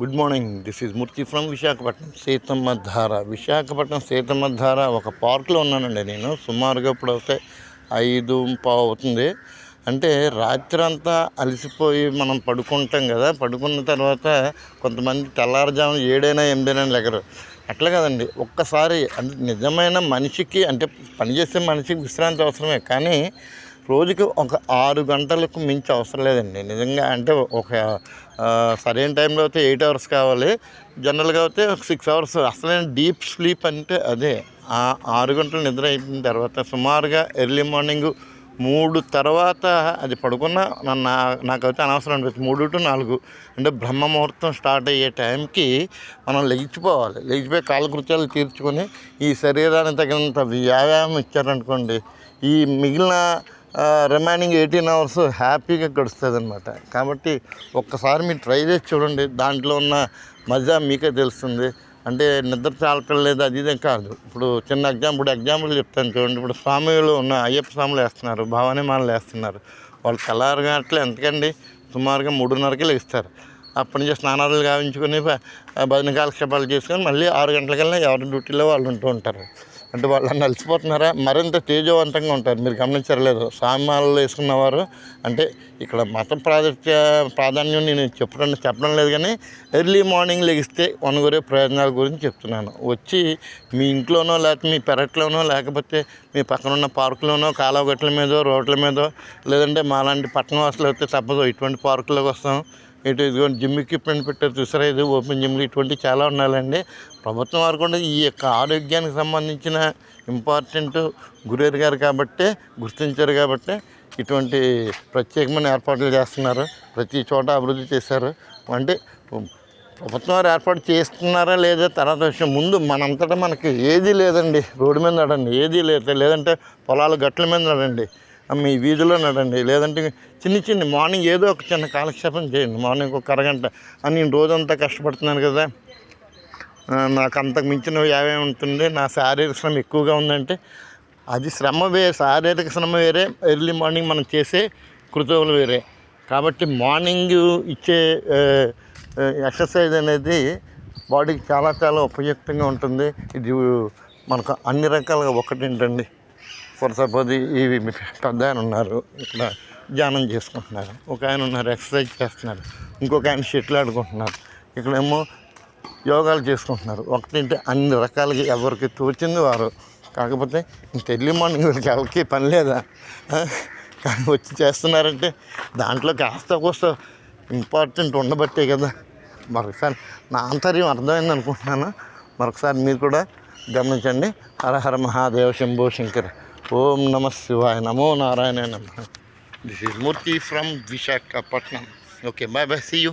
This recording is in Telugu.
Good morning this is Murthy from Visakhapatnam Seethammadhara Visakhapatnam Seethamma ధార ఒక పార్క్లో ఉన్నానండి నేను. సుమారుగా ఇప్పుడు అయితే ఐదు పావు అవుతుంది. అంటే రాత్రి అంతా అలసిపోయి మనం పడుకుంటాం కదా పడుకున్న తర్వాత కొంతమంది తెల్లారుజామున ఏడైనా ఎనిమిదైనా లెగరు. అట్లా కదండి ఒక్కసారి అంటే నిజమైన మనిషికి అంటే పనిచేసే మనిషికి విశ్రాంతి అవసరమే. కానీ రోజుకి ఒక ఆరు గంటలకు మించి అవసరం లేదండి. నిజంగా అంటే ఒక సరైన టైంలో అయితే ఎయిట్ అవర్స్ కావాలి. జనరల్గా అయితే సిక్స్ అవర్స్ అసలైన డీప్ స్లీప్ అంటే అదే ఆ ఆరు గంటలు నిద్ర అయిపోయిన తర్వాత సుమారుగా ఎర్లీ మార్నింగ్ మూడు తర్వాత అది పడుకున్న నా నాకైతే అనవసరం అనిపిస్తుంది. మూడు టు నాలుగు అంటే బ్రహ్మ ముహూర్తం స్టార్ట్ అయ్యే టైంకి మనం లెగిచిపోవాలి. లెగిచిపోయి కాలకృత్యాలు తీర్చుకొని ఈ శరీరానికి తగినంత వ్యాయామం ఇచ్చారనుకోండి ఈ మిగిలిన రిమైనింగ్ ఎయిటీన్ అవర్స్ హ్యాపీగా గడుస్తుంది అనమాట కాబట్టి ఒక్కసారి మీరు ట్రై చేసి చూడండి దాంట్లో ఉన్న మజా మీకే తెలుస్తుంది. అంటే నిద్ర చాలటం లేదు అది ఇదే కాదు. ఇప్పుడు చిన్న ఎగ్జాంపుల్ ఇప్పుడు ఎగ్జాంపుల్ చెప్తాను చూడండి. ఇప్పుడు స్వామిలు ఉన్న అయ్యప్ప స్వాములు వేస్తున్నారు భవానీ మాలలు వేస్తున్నారు. వాళ్ళు తెల్లారుగా అట్లా ఎంతకండి సుమారుగా మూడున్నరకి లేస్తారు. అప్పటి నుంచి స్నానాలు గావించుకొని భజన కాలక్షేపాలు చేసుకొని మళ్ళీ ఆరు గంటలకల్లా ఎవరి డ్యూటీలో వాళ్ళు ఉంటూ ఉంటారు. అంటే వాళ్ళు అలసిపోతున్నారా మరింత తేజవంతంగా ఉంటారు. మీరు గమనించరలేదు సామాన్లు వేసుకున్నవారు అంటే ఇక్కడ మత ప్రాధాన్య ప్రాధాన్యం నేను చెప్పడం చెప్పడం లేదు కానీ ఎర్లీ మార్నింగ్ లెగిస్తే వనగొరే ప్రయోజనాల గురించి చెప్తున్నాను. వచ్చి మీ ఇంట్లోనో లేకపోతే మీ పెరట్లోనో లేకపోతే మీ పక్కన ఉన్న పార్కులోనో కాలువగట్ల మీదో రోడ్ల మీదో లేదంటే మాలాంటి పట్టణ వాసులు అయితే తప్పదు. ఇటువంటి పార్కులోకి వస్తాం. ఇటు ఇదిగో జిమ్ ఎక్విప్మెంట్ పెట్టారు చూసారా? ఇది ఓపెన్ జిమ్లు ఇటువంటి చాలా ఉన్నాయండి. ప్రభుత్వం వారు కూడా ఈ యొక్క ఆరోగ్యానికి సంబంధించిన ఇంపార్టెంట్ గురేరు గారు కాబట్టే గుర్తించారు కాబట్టే ఇటువంటి ప్రత్యేకమైన ఏర్పాట్లు చేస్తున్నారు. ప్రతి చోట అభివృద్ధి చేశారు. అంటే ప్రభుత్వం వారు ఏర్పాటు చేస్తున్నారా లేదా తర్వాత విషయం ముందు మనంతటా మనకి ఏదీ లేదండి. రోడ్డు మీద నడండి ఏదీ లేదు. లేదంటే పొలాలు గట్ల మీద నడండి మీ వీధిలో నడండి. లేదంటే చిన్న చిన్న మార్నింగ్ ఏదో ఒక చిన్న కాలక్షేపం చేయండి. మార్నింగ్ ఒక అరగంట అని నేను రోజంతా కష్టపడుతున్నాను కదా. నాకు అంతకు మించిన వ్యాయామం ఉంటుంది. నా శారీరక శ్రమ ఎక్కువగా ఉందంటే అది శ్రమ వేరే శారీరక శ్రమ వేరే ఎర్లీ మార్నింగ్ మనం చేసే కృతువులు వేరే. కాబట్టి మార్నింగ్ ఇచ్చే ఎక్సర్సైజ్ అనేది బాడీకి చాలా చాలా ఉపయుక్తంగా ఉంటుంది. ఇది మనకు అన్ని రకాలుగా ఒకటి ఏంటండి ఫర్ సపోజ్ ఈ పెద్ద ఆయన ఉన్నారు ఇక్కడ ధ్యానం చేసుకుంటున్నారు. ఒక ఆయన ఉన్నారు ఎక్సర్సైజ్ చేస్తున్నారు. ఇంకొక ఆయన షెటిల్ ఆడుకుంటున్నారు. ఇక్కడేమో యోగాలు చేసుకుంటున్నారు. ఒకటింటే అన్ని రకాలుగా ఎవరికి తోచింది వారు. కాకపోతే ఇంత ఎర్లీ మార్నింగ్ వీళ్ళకి ఎవరికి పని లేదా? కానీ వచ్చి చేస్తున్నారంటే దాంట్లో కాస్త కోస్త ఇంపార్టెంట్ ఉండబట్టే కదా. మరొకసారి నా ఆంతర్యం అర్థమైంది అనుకుంటున్నాను. మరొకసారి మీరు కూడా గమనించండి. హర హర మహాదేవ శంభో శంకర. ఓం నమ శివాయ నమో నారాయణ నమ. This is Murthy from Visakhapatnam okay bye bye see you